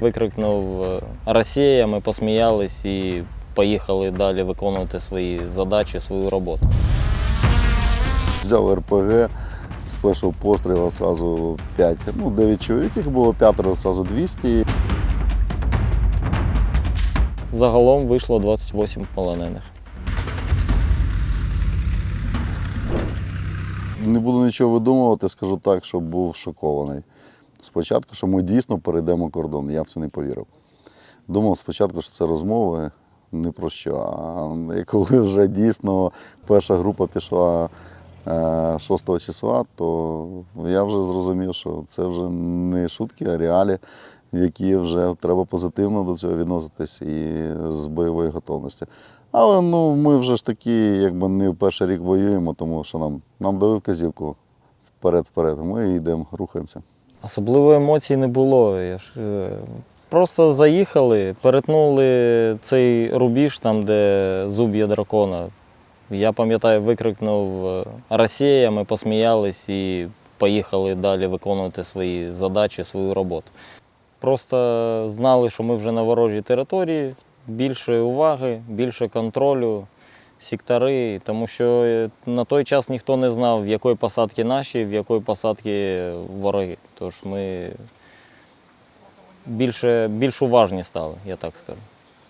викрикнув е, Росія, ми посміялись і поїхали далі виконувати свої задачі, свою роботу. Взяв РПГ, з першого пострілу одразу 5, ну 9 чоловік, їх було п'ятеро, одразу 200. Загалом вийшло 28 полонених. Не буду нічого видумувати, скажу так, що був шокований. Спочатку, що ми дійсно перейдемо кордон, я в це не повірив. Думав спочатку, що це розмови не про що. А коли вже дійсно перша група пішла е, 6 числа, то я вже зрозумів, що це вже не шутки, а реалі, які вже треба позитивно до цього відноситись і з бойової готовності. Але ну, ми вже ж такі, якби не в перший рік воюємо, тому що нам, нам дали вказівку вперед-вперед. Ми йдемо, рухаємося. Особливо емоцій не було. Е, просто заїхали, перетнули цей рубіж, там, де зуб дракона. Я пам'ятаю, викрикнув е, Росія, ми посміялись і поїхали далі виконувати свої задачі, свою роботу. Просто знали, що ми вже на ворожій території, більше уваги, більше контролю, сектори, тому що е, на той час ніхто не знав, в якої посадки наші, в якої посадки вороги. Тож ми більше, більш уважні стали, я так скажу.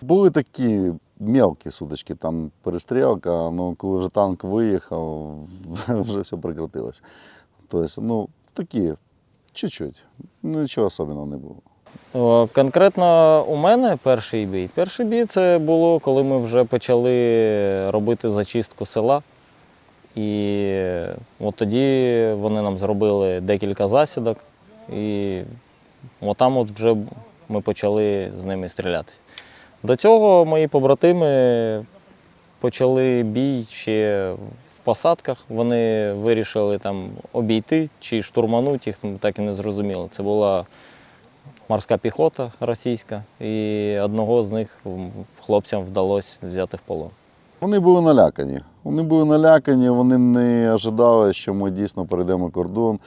Були такі мелкі сутички, там перестрілка, ну коли вже танк виїхав, вже все прекратилось. Тобто, ну, такі, чуть-чуть, нічого особливого не було. Конкретно у мене перший бій. Перший бій це було, коли ми вже почали робити зачистку села. І от тоді вони нам зробили декілька засідок, і отам от вже ми почали з ними стрілятися. До цього мої побратими почали бій ще в посадках. Вони вирішили там обійти чи штурманути їх, так і не зрозуміло. Це була морська піхота російська, і одного з них хлопцям вдалося взяти в полон. Вони були налякані. Вони були налякані, вони не ожидали, що ми дійсно перейдемо кордон,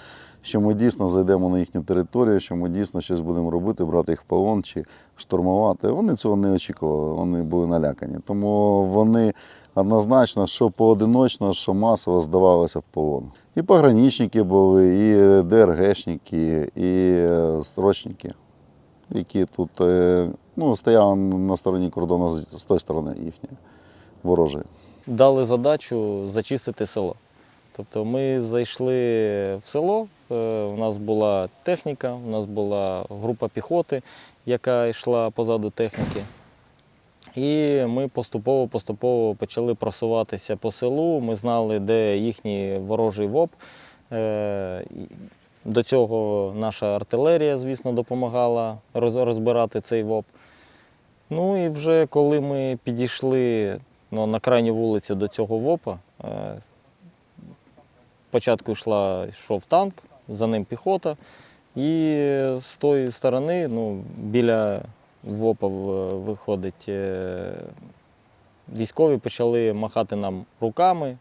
що ми дійсно зайдемо на їхню територію, що ми дійсно щось будемо робити, брати їх в полон чи штурмувати. Вони цього не очікували, вони були налякані. Тому вони однозначно, що поодиночно, що масово здавалися в полон. І пограничники були, і ДРГшники, і е, строчники, які тут е, ну, стояли на стороні кордону з тої сторони їхньої ворожої. Дали задачу зачистити село. Тобто ми зайшли в село, е, у нас була техніка, у нас була група піхоти, яка йшла позаду техніки. І ми поступово-поступово почали просуватися по селу. Ми знали, де їхній ворожий ВОП. До цього наша артилерія, звісно, допомагала розбирати цей ВОП. Ну і вже коли ми підійшли ну, на крайню вулицю до цього ВОПа, е, спочатку йшла, йшов танк, за ним піхота, і з тої сторони, ну, біля ВОПа виходить, е, військові почали махати нам руками.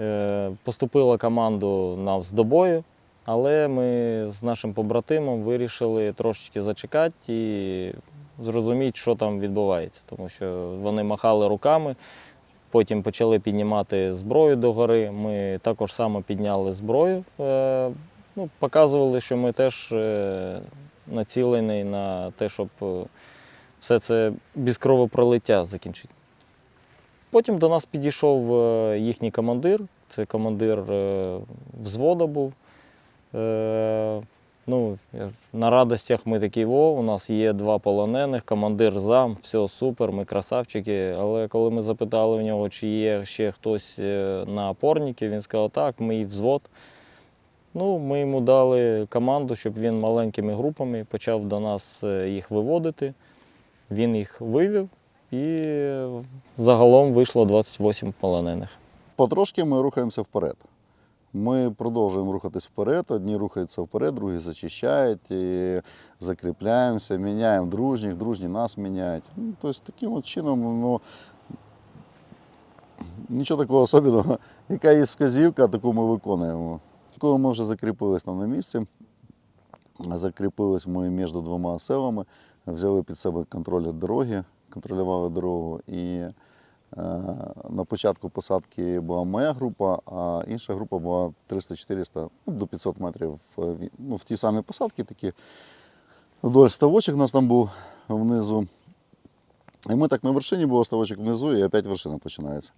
Е, Поступила команду нас до бою, але ми з нашим побратимом вирішили трошечки зачекати і зрозуміти, що там відбувається, тому що вони махали руками, потім почали піднімати зброю догори. Ми також само підняли зброю, е, ну, показували, що ми теж е, націлені на те, щоб е, все це без кровопролиття закінчити. Потім до нас підійшов їхній командир, це командир взвода був. Е, Ну, на радостях ми такі, о, у нас є два полонених, командир зам, все супер, ми красавчики. Але коли ми запитали в нього, чи є ще хтось е, на опорникі, він сказав, так, мій взвод. Ну, ми йому дали команду, щоб він маленькими групами почав до нас е, їх виводити. Він їх вивів і загалом вийшло 28 полонених. Потрошки ми рухаємося вперед. Ми продовжуємо рухатись вперед. Одні рухаються вперед, другі зачищають, і закріпляємося, міняємо дружніх, дружні нас міняють. Ну, тобто таким от чином, ну, нічого такого особливого. Яка є вказівка, таку ми виконуємо. Коли ми вже закріпились на місці, закріпились ми між двома селами, взяли під себе контроль дороги, контролювали дорогу. І на початку посадки була моя група, а інша група була 300-400 ну, до 500 метрів е, ну, в ті самі посадки такі. Вдоль ставочок у нас там був внизу. І ми так на вершині був ставочок внизу, і опять вершина починається.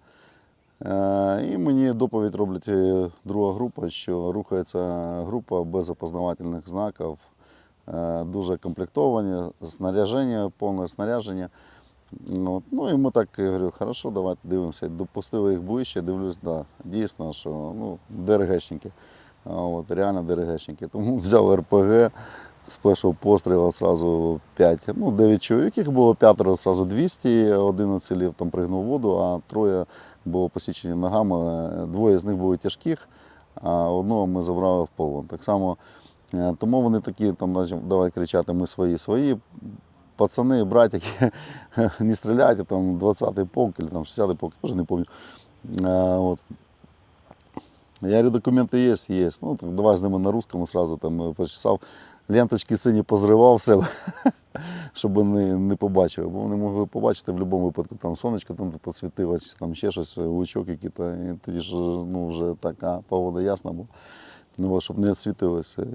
Е, І мені доповідь роблять е, друга група, що рухається група без опознавательних знаків, е, дуже комплектовані, снаряження, повне снаряження. Ну, от, ну і ми так я говорю, хорошо, давайте дивимося. Допустили їх ближче, дивлюсь, да, дійсно, що ну, ДРГшники. От, реально ДРГшники. Тому взяв РПГ, з першого пострілу одразу 5, ну 9 чоловік, їх було п'ятеро, одразу 200, один оцілів, там пригнув воду, а троє було посічені ногами. Двоє з них були тяжких, а одного ми забрали в полон. Так само, е, тому вони такі, там, давай кричати, ми свої, свої. Пацани, братики, не стріляйте, там 20-й полк, или там 60-й полк, я вже не пам'ятаю. А, от. Я говорю, документи є, є. Ну, так давай з ними на русскому сразу там е, почесав. Ленточки сині позривав все, щоб вони не побачили. Бо вони могли побачити в будь-якому випадку, там сонечко там посвітило, чи там ще щось, лучок який то і тоді ж ну, вже така погода ясна була. Ну, щоб не відсвітилося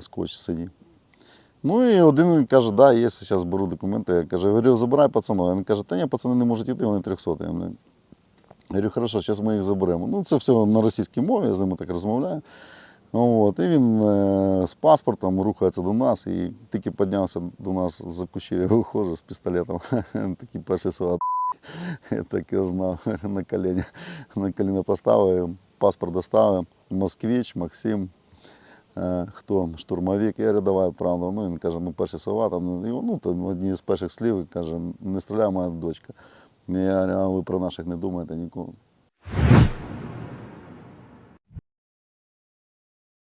скотч синій. Ну і один він каже, да, є, зараз беру документи. Я кажу, говорю, забирай пацанов. Він каже, та ні, пацани не можуть йти, вони 300. Я говорю, хорошо, зараз ми їх заберемо. Ну, це все на російській мові, я з ними так розмовляю. От, і він е, з паспортом рухається до нас і тільки піднявся до нас за кущі, я виходжу з пістолетом. Такий перший салат. Я так і знав на коліні. На поставив, паспорт доставив. Москвич, Максим, хто штурмовик, я говорю, давай правду. Ну, він каже, ну перші слова, там, ну, ну, там одні з перших слів, каже, не стріляй моя дочка. Я говорю, а ви про наших не думаєте ніколи.